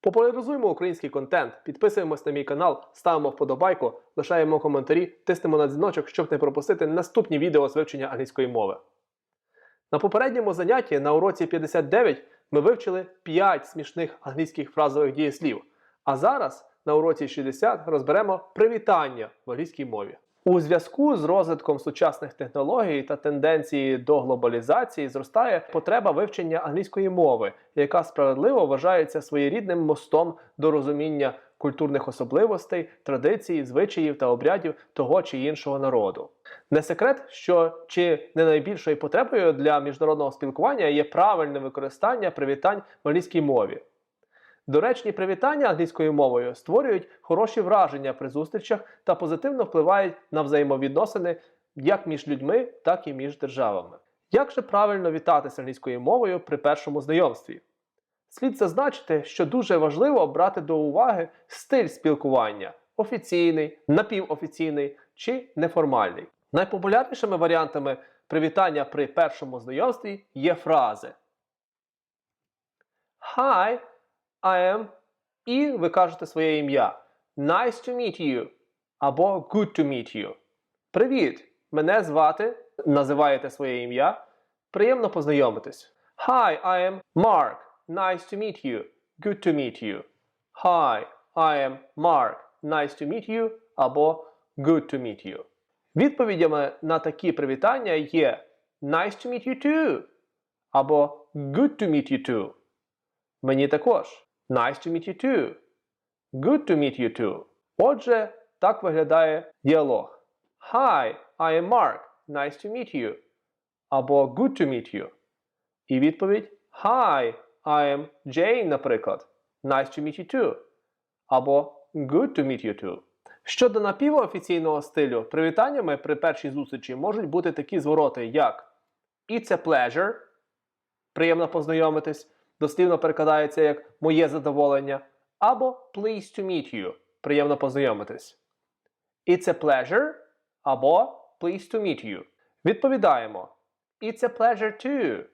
Популяризуємо український контент, підписуємось на мій канал, ставимо вподобайку, лишаємо коментарі, тиснемо на дзвіночок, щоб не пропустити наступні відео з вивчення англійської мови. На попередньому занятті на уроці 59 ми вивчили 5 смішних англійських фразових дієслів. А зараз на уроці 60 розберемо привітання в англійській мові. У зв'язку з розвитком сучасних технологій та тенденції до глобалізації зростає потреба вивчення англійської мови, яка справедливо вважається своєрідним мостом до розуміння культурних особливостей, традицій, звичаїв та обрядів того чи іншого народу. Не секрет, що чи не найбільшою потребою для міжнародного спілкування є правильне використання привітань в англійській мові. Доречні привітання англійською мовою створюють хороші враження при зустрічах та позитивно впливають на взаємовідносини як між людьми, так і між державами. Як же правильно вітатися англійською мовою при першому знайомстві? Слід зазначити, що дуже важливо брати до уваги стиль спілкування офіційний, напівофіційний чи неформальний. Найпопулярнішими варіантами привітання при першому знайомстві є фрази Hi, I am і ви кажете своє ім'я. Nice to meet you або good to meet you. Привіт! Мене звати. Називаєте своє ім'я. Приємно познайомитись. Hi, I am Mark. Nice to meet you. Good to meet you. Hi, I am Mark. Nice to meet you або good to meet you. Відповідями на такі привітання є Nice to meet you too або Good to meet you too. Мені також. Nice to meet you too. Good to meet you too. Отже, так виглядає діалог. Hi, I am Mark. Nice to meet you. Або good to meet you. І відповідь Hi, I am Jane, наприклад. Nice to meet you too. Або good to meet you too. Щодо напівофіційного стилю, привітаннями при першій зустрічі можуть бути такі звороти, як It's a pleasure. Приємно познайомитись. Дослівно перекладається як моє задоволення. Або pleased to meet you. Приємно познайомитись. It's a pleasure або pleased to meet you. Відповідаємо. It's a pleasure too.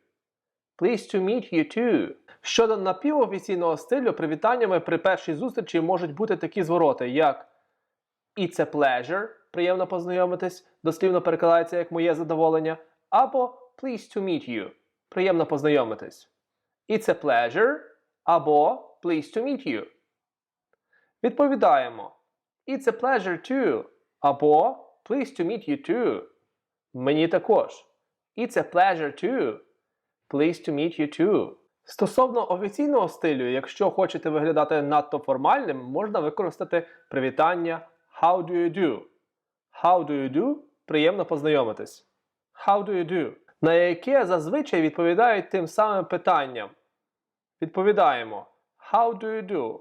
Pleased to meet you too. Щодо напівофіційного стилю, привітаннями при першій зустрічі можуть бути такі звороти, як It's a pleasure. Приємно познайомитись. Дослівно перекладається як моє задоволення. Або pleased to meet you. Приємно познайомитись. It's a pleasure або pleased to meet you. Відповідаємо. It's a pleasure too. Або pleased to meet you too. Мені також. It's a pleasure too. Pleased to meet you too. Стосовно офіційного стилю, якщо хочете виглядати надто формальним, можна використати привітання How do you do? How do you do? Приємно познайомитись. How do you do? На яке зазвичай відповідають тим самим питанням. Відповідаємо How do you do?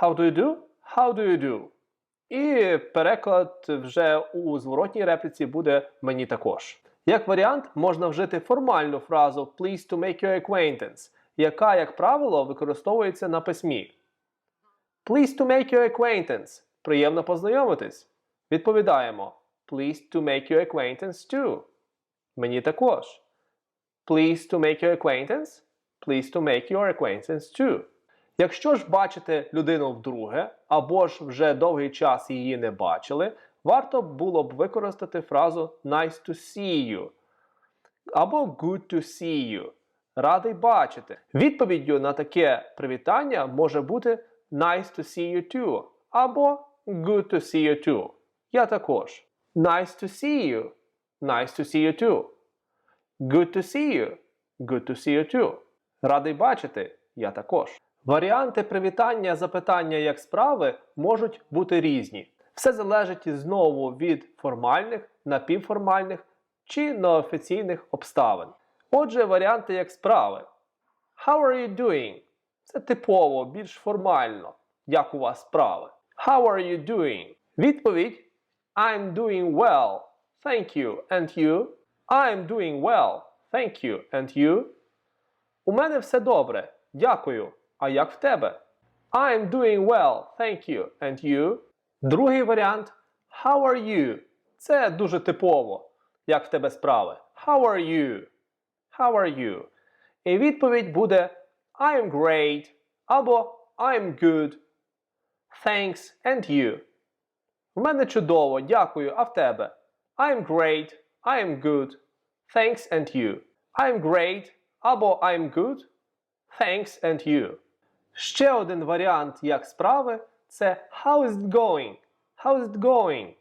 How do you do? How do you do? І переклад вже у зворотній репліці буде мені також. Як варіант, можна вжити формальну фразу Please to make your acquaintance, яка, як правило, використовується на письмі. Please to make your acquaintance. Приємно познайомитись. Відповідаємо Pleased to make your acquaintance too. Мені також. Pleased to make your acquaintance. Pleased to make your acquaintance too. Якщо ж бачите людину вдруге, або ж вже довгий час її не бачили, варто було б використати фразу nice to see you або good to see you. Радий бачити. Відповіддю на таке привітання може бути nice to see you too або good to see you too. Я також. Nice to see you. Nice to see you too. Good to see you. Good to see you too. Радий бачити. Я також. Варіанти привітання запитання як справи можуть бути різні. Все залежить знову від формальних, напівформальних чи неофіційних обставин. Отже, варіанти як справи. How are you doing? Це типово, більш формально. Як у вас справи? How are you doing? Відповідь I'm doing well. Thank you. And you? I'm doing well. Thank you. And you? У мене все добре. Дякую. А як в тебе? I'm doing well. Thank you. And you? Другий варіант How are you? Це дуже типово. Як в тебе справи? How are you? How are you? І відповідь буде I'm great або I'm good. Thanks and you. В мене чудово, дякую, а в тебе? I'm great, I'm good. Thanks and you. I'm great або I'm good. Thanks and you. Ще один варіант як справи це How is it going? How is it going?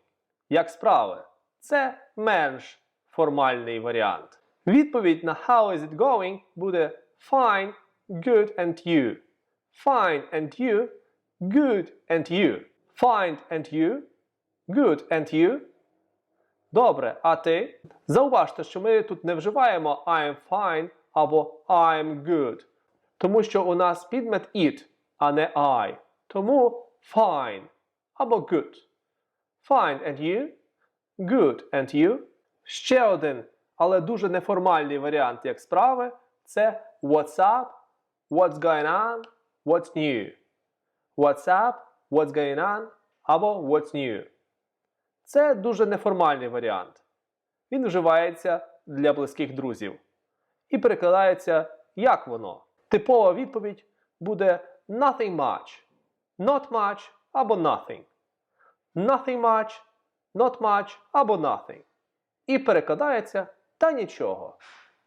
Як справи? Це менш формальний варіант. Відповідь на How is it going буде Fine, good and you. Fine and you, good and you. Find and you, good and you. Добре, а ти? Зауважте, що ми тут не вживаємо I'm fine або I'm good. Тому що у нас підмет it, а не I. Тому fine або good. Fine and you, good and you. Ще один, але дуже неформальний варіант як справи це what's up, what's going on, what's new. What's up, what's going on або what's new. Це дуже неформальний варіант. Він вживається для близьких друзів. І перекладається як воно. Типова відповідь буде nothing much, not much або nothing. Nothing much, not much або nothing. І перекладається та нічого.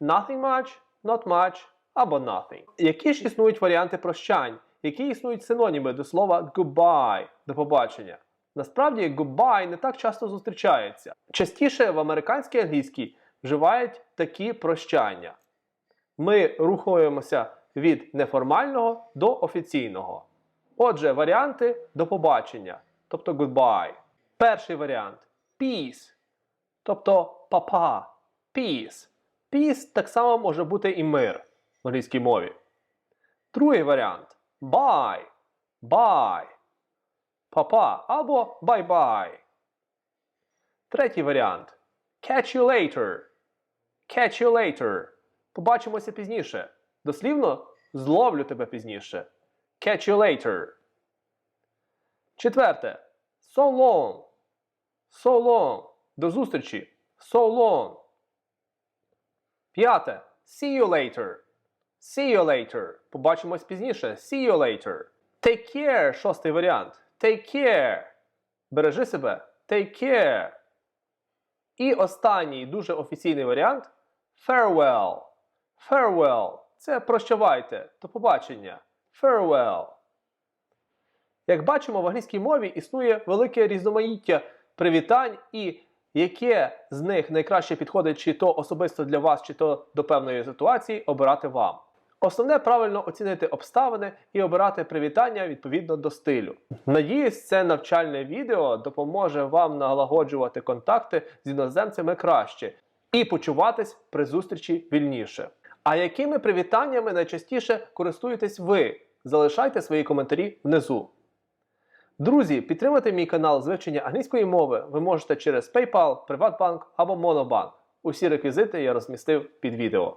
Nothing much, not much або nothing. Які ж існують варіанти прощань? Які існують синоніми до слова goodbye до побачення? Насправді goodbye не так часто зустрічається. Частіше в американській англійській вживають такі прощання. Ми рухаємося від неформального до офіційного. Отже, варіанти до побачення, тобто goodbye. Перший варіант peace, тобто папа. Peace. Peace так само може бути і мир в англійській мові. Другий варіант bye. Bye. Папа або bye-bye. Третій варіант catch you later. Catch you later. Побачимося пізніше. Дослівно зловлю тебе пізніше. Catch you later. Четверте. So long. So long. До зустрічі. So long. П'яте. See you later. See you later. Побачимось пізніше. See you later. Take care. Шостий варіант. Take care. Бережи себе. Take care. І останній дуже офіційний варіант farewell. Farewell. Це прощавайте. До побачення. Farewell. Як бачимо, в англійській мові існує велике різноманіття привітань, і яке з них найкраще підходить чи то особисто для вас, чи то до певної ситуації, обирати вам. Основне правильно оцінити обставини і обирати привітання відповідно до стилю. Надіюсь, це навчальне відео допоможе вам налагоджувати контакти з іноземцями краще і почуватись при зустрічі вільніше. А якими привітаннями найчастіше користуєтесь ви? Залишайте свої коментарі внизу. Друзі, підтримати мій канал з вивчення англійської мови ви можете через PayPal, Приватбанк або Monobank. Усі реквізити я розмістив під відео.